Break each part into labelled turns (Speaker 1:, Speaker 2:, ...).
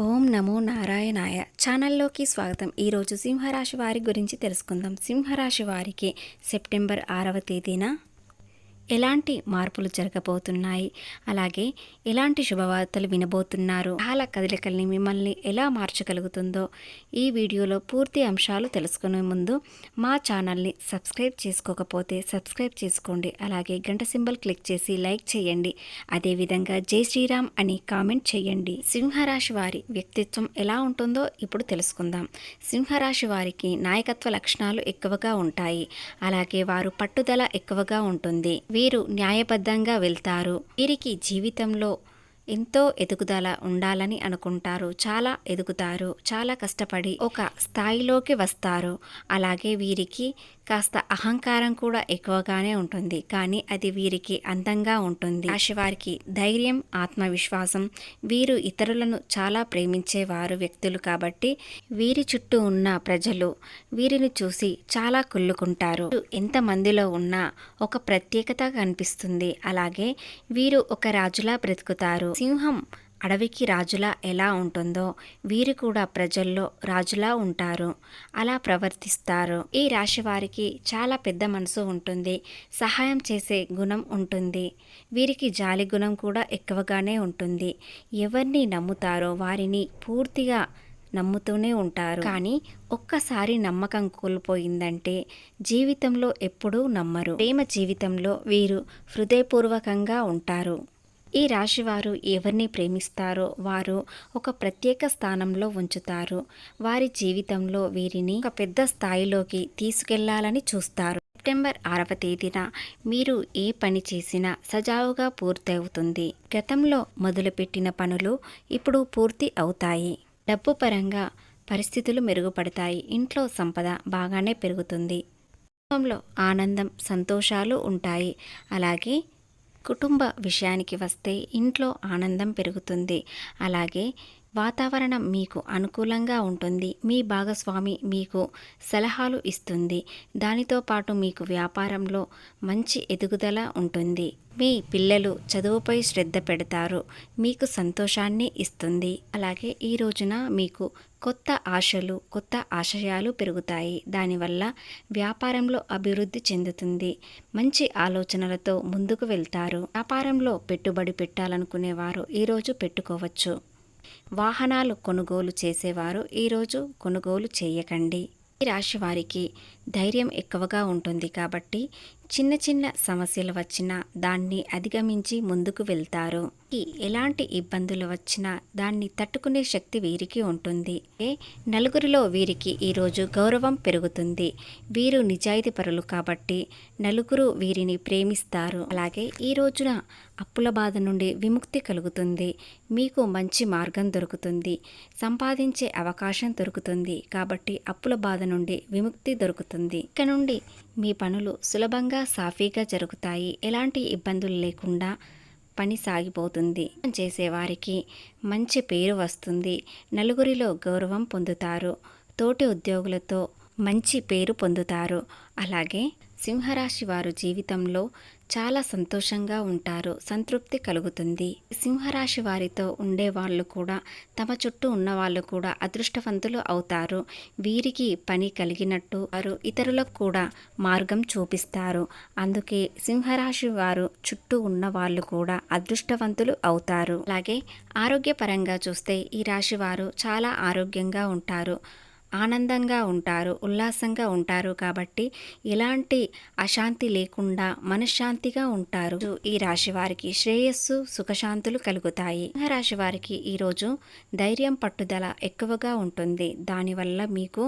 Speaker 1: ఓం నమో నారాయణాయ ఛానల్లోకి స్వాగతం. ఈరోజు సింహరాశి వారి గురించి తెలుసుకుందాం. సింహరాశి వారికి సెప్టెంబర్ ఆరవ తేదీన ఎలాంటి మార్పులు జరగబోతున్నాయి? అలాగే ఎలాంటి శుభవార్తలు వినబోతున్నారు? చాలా కదలికల్ని మిమ్మల్ని ఎలా మార్చగలుగుతుందో ఈ వీడియోలో పూర్తి అంశాలు తెలుసుకునే ముందు మా ఛానల్ని సబ్స్క్రైబ్ చేసుకోకపోతే సబ్స్క్రైబ్ చేసుకోండి. అలాగే గంట సింబల్ క్లిక్ చేసి లైక్ చేయండి. అదేవిధంగా జై శ్రీరామ్ అని కామెంట్ చేయండి. సింహరాశి వారి వ్యక్తిత్వం ఎలా ఉంటుందో ఇప్పుడు తెలుసుకుందాం. సింహరాశి వారికి నాయకత్వ లక్షణాలు ఎక్కువగా ఉంటాయి. అలాగే వారు పట్టుదల ఎక్కువగా ఉంటుంది. వీరు న్యాయబద్ధంగా వెళ్తారు. వీరికి జీవితంలో ఎంతో ఎదుగుదల ఉండాలని అనుకుంటారు. చాలా ఎదుగుతారు. చాలా కష్టపడి ఒక స్థాయిలోకి వస్తారు. అలాగే వీరికి కాస్త అహంకారం కూడా ఎక్కువగానే ఉంటుంది. కానీ అది వీరికి అందంగా ఉంటుంది. రాశివారికి ధైర్యం ఆత్మవిశ్వాసం వీరు ఇతరులను చాలా ప్రేమించేవారు వ్యక్తులు కాబట్టి వీరి చుట్టూ ఉన్న ప్రజలు వీరిని చూసి చాలా కుళ్ళుకుంటారు. ఎంతమందిలో ఉన్నా ఒక ప్రత్యేకత కనిపిస్తుంది. అలాగే వీరు ఒక రాజులా బ్రతుకుతారు. సింహం అడవికి రాజులా ఎలా ఉంటుందో వీరు కూడా ప్రజల్లో రాజులా ఉంటారు. అలా ప్రవర్తిస్తారు. ఈ రాశి వారికి చాలా పెద్ద మనసు ఉంటుంది. సహాయం చేసే గుణం ఉంటుంది. వీరికి జాలి గుణం కూడా ఎక్కువగానే ఉంటుంది. ఎవరిని నమ్ముతారో వారిని పూర్తిగా నమ్ముతూనే ఉంటారు. కానీ ఒక్కసారి నమ్మకం కోల్పోయిందంటే జీవితంలో ఎప్పుడూ నమ్మరు. ప్రేమ జీవితంలో వీరు హృదయపూర్వకంగా ఉంటారు. ఈ రాశివారు ఎవరిని ప్రేమిస్తారో వారు ఒక ప్రత్యేక స్థానంలో ఉంచుతారు. వారి జీవితంలో వీరిని ఒక పెద్ద స్థాయిలోకి తీసుకెళ్ళాలని చూస్తారు. సెప్టెంబర్ ఆరవ తేదీన మీరు ఏ పని చేసినా సజావుగా పూర్తవుతుంది. గతంలో మొదలుపెట్టిన పనులు ఇప్పుడు పూర్తి అవుతాయి. డబ్బు పరంగా పరిస్థితులు మెరుగుపడతాయి. ఇంట్లో సంపద బాగానే పెరుగుతుంది. కుటుంబంలో ఆనందం సంతోషాలు ఉంటాయి. అలాగే కుటుంబ విషయానికి వస్తే ఇంట్లో ఆనందం పెరుగుతుంది. అలాగే వాతావరణం మీకు అనుకూలంగా ఉంటుంది. మీ భాగస్వామి మీకు సలహాలు ఇస్తుంది. దానితో పాటు మీకు వ్యాపారంలో మంచి ఎదుగుదల ఉంటుంది. మీ పిల్లలు చదువుపై శ్రద్ధ పెడతారు. మీకు సంతోషాన్ని ఇస్తుంది. అలాగే ఈ రోజున మీకు కొత్త ఆశలు కొత్త ఆశయాలు పెరుగుతాయి. దానివల్ల వ్యాపారంలో అభివృద్ధి చెందుతుంది. మంచి ఆలోచనలతో ముందుకు వెళ్తారు. వ్యాపారంలో పెట్టుబడి పెట్టాలనుకునేవారు ఈరోజు పెట్టుకోవచ్చు. వాహనాలు కొనుగోలు చేసేవారు. ఈరోజు కొనుగోలు చేయకండి. ఈ రాశి వారికి ధైర్యం ఎక్కువగా ఉంటుంది కాబట్టి చిన్న చిన్న సమస్యలు వచ్చినా దాన్ని అధిగమించి ముందుకు వెళ్తారు. ఎలాంటి ఇబ్బందులు వచ్చినా దాన్ని తట్టుకునే శక్తి వీరికి ఉంటుంది. నలుగురిలో వీరికి ఈరోజు గౌరవం పెరుగుతుంది. వీరు నిజాయితీ పరులు కాబట్టి నలుగురు వీరిని ప్రేమిస్తారు. అలాగే ఈ రోజున అప్పుల బాధ నుండి విముక్తి కలుగుతుంది. మీకు మంచి మార్గం దొరుకుతుంది. సంపాదించే అవకాశం దొరుకుతుంది. కాబట్టి అప్పుల బాధ నుండి విముక్తి దొరుకుతుంది. ఇక నుండి మీ పనులు సులభంగా సాఫీగా జరుగుతాయి. ఎలాంటి ఇబ్బందులు లేకుండా పని సాగిపోతుంది. చేసేవారికి మంచి పేరు వస్తుంది. నలుగురిలో గౌరవం పొందుతారు. తోటి ఉద్యోగులతో మంచి పేరు పొందుతారు. అలాగే సింహరాశి వారు జీవితంలో చాలా సంతోషంగా ఉంటారు. సంతృప్తి కలుగుతుంది. సింహరాశి వారితో ఉండే వాళ్ళు కూడా తమ చుట్టూ ఉన్న వాళ్ళు కూడా అదృష్టవంతులు అవుతారు. వీరికి పని కలిగినట్టు వారు ఇతరులకు కూడా మార్గం చూపిస్తారు. అందుకే సింహరాశి వారు చుట్టూ ఉన్న వాళ్ళు కూడా అదృష్టవంతులు అవుతారు. అలాగే ఆరోగ్యపరంగా చూస్తే ఈ రాశి వారు చాలా ఆరోగ్యంగా ఉంటారు. ఆనందంగా ఉంటారు ఉల్లాసంగా ఉంటారు కాబట్టి ఎలాంటి అశాంతి లేకుండా మనశ్శాంతిగా ఉంటారు. ఈ రాశి వారికి శ్రేయస్సు సుఖశాంతులు కలుగుతాయి. రాశి వారికి ఈరోజు ధైర్యం పట్టుదల ఎక్కువగా ఉంటుంది. దానివల్ల మీకు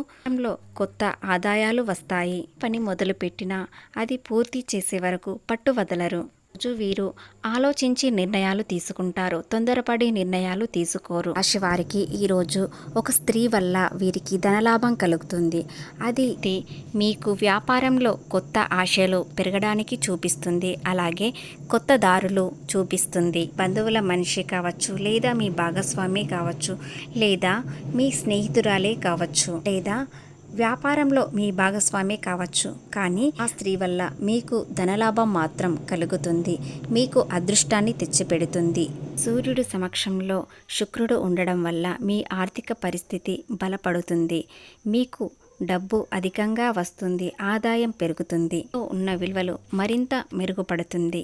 Speaker 1: కొత్త ఆదాయాలు వస్తాయి. పని మొదలుపెట్టినా అది పూర్తి చేసే వరకు పట్టు వదలరు రోజు వీరు ఆలోచించి నిర్ణయాలు తీసుకుంటారు తొందరపడి నిర్ణయాలు తీసుకోరు. రాశి వారికి ఈరోజు ఒక స్త్రీ వల్ల వీరికి ధనలాభం కలుగుతుంది. అది మీకు వ్యాపారంలో కొత్త ఆశలు పెరగడానికి చూపిస్తుంది. అలాగే కొత్త దారులు చూపిస్తుంది. బంధువుల మనిషి కావచ్చు లేదా మీ భాగస్వామి కావచ్చు లేదా మీ స్నేహితురాలే కావచ్చు లేదా వ్యాపారంలో మీ భాగస్వామే కావచ్చు. కానీ ఆ స్త్రీ వల్ల మీకు ధనలాభం మాత్రం కలుగుతుంది. మీకు అదృష్టాన్ని తెచ్చిపెడుతుంది. సూర్యుడు సమక్షంలో శుక్రుడు ఉండడం వల్ల మీ ఆర్థిక పరిస్థితి బలపడుతుంది. మీకు డబ్బు అధికంగా వస్తుంది. ఆదాయం పెరుగుతుంది. ఉన్న విలువలు మరింత మెరుగుపడుతుంది.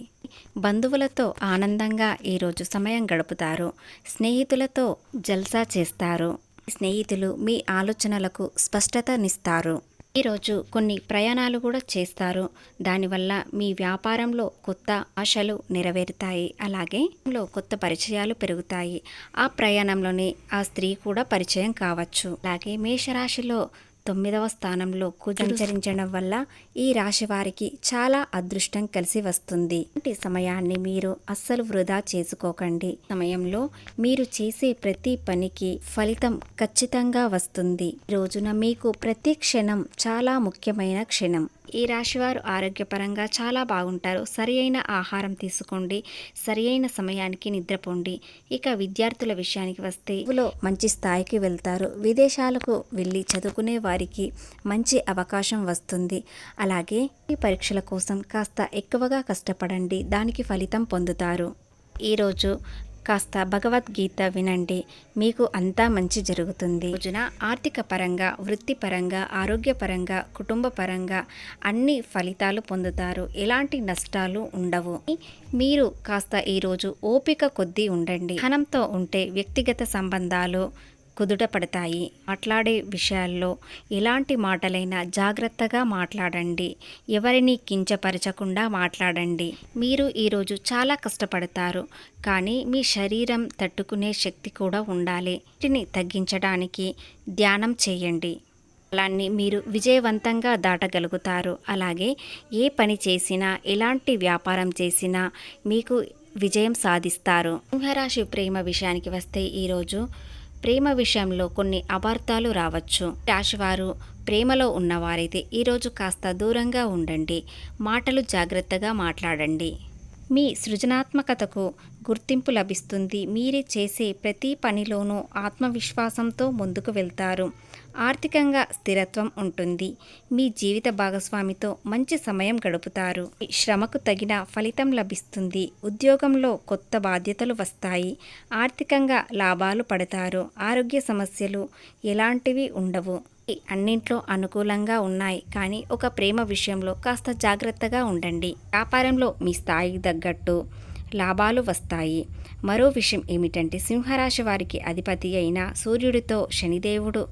Speaker 1: బంధువులతో ఆనందంగా ఈరోజు సమయం గడుపుతారు. స్నేహితులతో జల్సా చేస్తారు. స్నేహితులు మీ ఆలోచనలకు స్పష్టతనిస్తారు. ఈరోజు కొన్ని ప్రయాణాలు కూడా చేస్తారు. దానివల్ల మీ వ్యాపారంలో కొత్త ఆశలు నెరవేరుతాయి. అలాగే కొత్త పరిచయాలు పెరుగుతాయి. ఆ ప్రయాణంలోనే ఆ స్త్రీ కూడా పరిచయం కావచ్చు. అలాగే మేషరాశిలో తొమ్మిదవ స్థానంలో కుజుడు సంచరించడం వల్ల ఈ రాశి వారికి చాలా అదృష్టం కలిసి వస్తుంది. ఇలాంటి సమయాన్ని మీరు అస్సలు వృధా చేసుకోకండి. సమయంలో మీరు చేసే ప్రతి పనికి ఫలితం ఖచ్చితంగా వస్తుంది. రోజున మీకు ప్రతి క్షణం చాలా ముఖ్యమైన క్షణం. ఈ రాశివారు ఆరోగ్యపరంగా చాలా బాగుంటారు. సరి అయిన ఆహారం తీసుకోండి. సరి అయిన సమయానికి నిద్రపోండి. ఇక విద్యార్థుల విషయానికి వస్తే మంచి స్థాయికి వెళ్తారు. విదేశాలకు వెళ్ళి చదువుకునే వారి వారికి మంచి అవకాశం వస్తుంది. అలాగే ఈ పరీక్షల కోసం కాస్త ఎక్కువగా కష్టపడండి. దానికి ఫలితం పొందుతారు. ఈరోజు కాస్త భగవద్గీత వినండి. మీకు అంతా మంచి జరుగుతుంది. రోజున ఆర్థిక పరంగా వృత్తిపరంగా ఆరోగ్యపరంగా కుటుంబ పరంగా అన్ని ఫలితాలు పొందుతారు. ఎలాంటి నష్టాలు ఉండవు. మీరు కాస్త ఈరోజు ఓపిక కొద్దీ ఉండండి. ధనంతో ఉంటే వ్యక్తిగత సంబంధాలు కుదుట పడతాయి. మాట్లాడే విషయాల్లో ఎలాంటి మాటలైనా జాగ్రత్తగా మాట్లాడండి. ఎవరిని కించపరచకుండా మాట్లాడండి. మీరు ఈరోజు చాలా కష్టపడతారు. కానీ మీ శరీరం తట్టుకునే శక్తి కూడా ఉండాలి. వీటిని తగ్గించడానికి ధ్యానం చేయండి. అలాన్ని మీరు విజయవంతంగా దాటగలుగుతారు. అలాగే ఏ పని చేసినా ఎలాంటి వ్యాపారం చేసినా మీకు విజయం సాధిస్తారు. సింహరాశి ప్రేమ విషయానికి వస్తే ఈరోజు ప్రేమ విషయంలో కొన్ని అపార్థాలు రావచ్చు. రాశివారు ప్రేమలో ఉన్నవారైతే ఈరోజు కాస్త దూరంగా ఉండండి. మాటలు జాగ్రత్తగా మాట్లాడండి. మీ సృజనాత్మకతకు గుర్తింపు లభిస్తుంది. మీరే చేసే ప్రతి పనిలోనూ ఆత్మవిశ్వాసంతో ముందుకు వెళ్తారు. ఆర్థికంగా స్థిరత్వం ఉంటుంది. మీ జీవిత భాగస్వామితో మంచి సమయం గడుపుతారు. మీ శ్రమకు తగిన ఫలితం లభిస్తుంది. ఉద్యోగంలో కొత్త బాధ్యతలు వస్తాయి. ఆర్థికంగా లాభాలు పడతారు. ఆరోగ్య సమస్యలు ఎలాంటివి ఉండవు. అన్నింట్లో అనుకూలంగా ఉన్నాయి. కానీ ఒక ప్రేమ విషయంలో కాస్త జాగ్రత్తగా ఉండండి. వ్యాపారంలో మీ స్థాయికి తగ్గట్టు లాభాలు వస్తాయి. మరో విషయం ఏమిటంటే సింహరాశి వారికి అధిపతి అయిన సూర్యుడితో శనిదేవుడు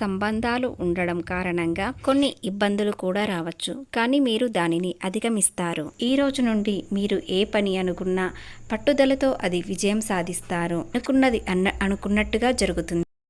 Speaker 1: సంబంధాలు ఉండడం కారణంగా కొన్ని ఇబ్బందులు కూడా రావచ్చు. కానీ మీరు దానిని అధిగమిస్తారు. ఈ రోజు నుండి మీరు ఏ పని అనుకున్నా పట్టుదలతో అది విజయం సాధిస్తారు. అనుకున్నది అన్న అనుకున్నట్టుగా జరుగుతుంది.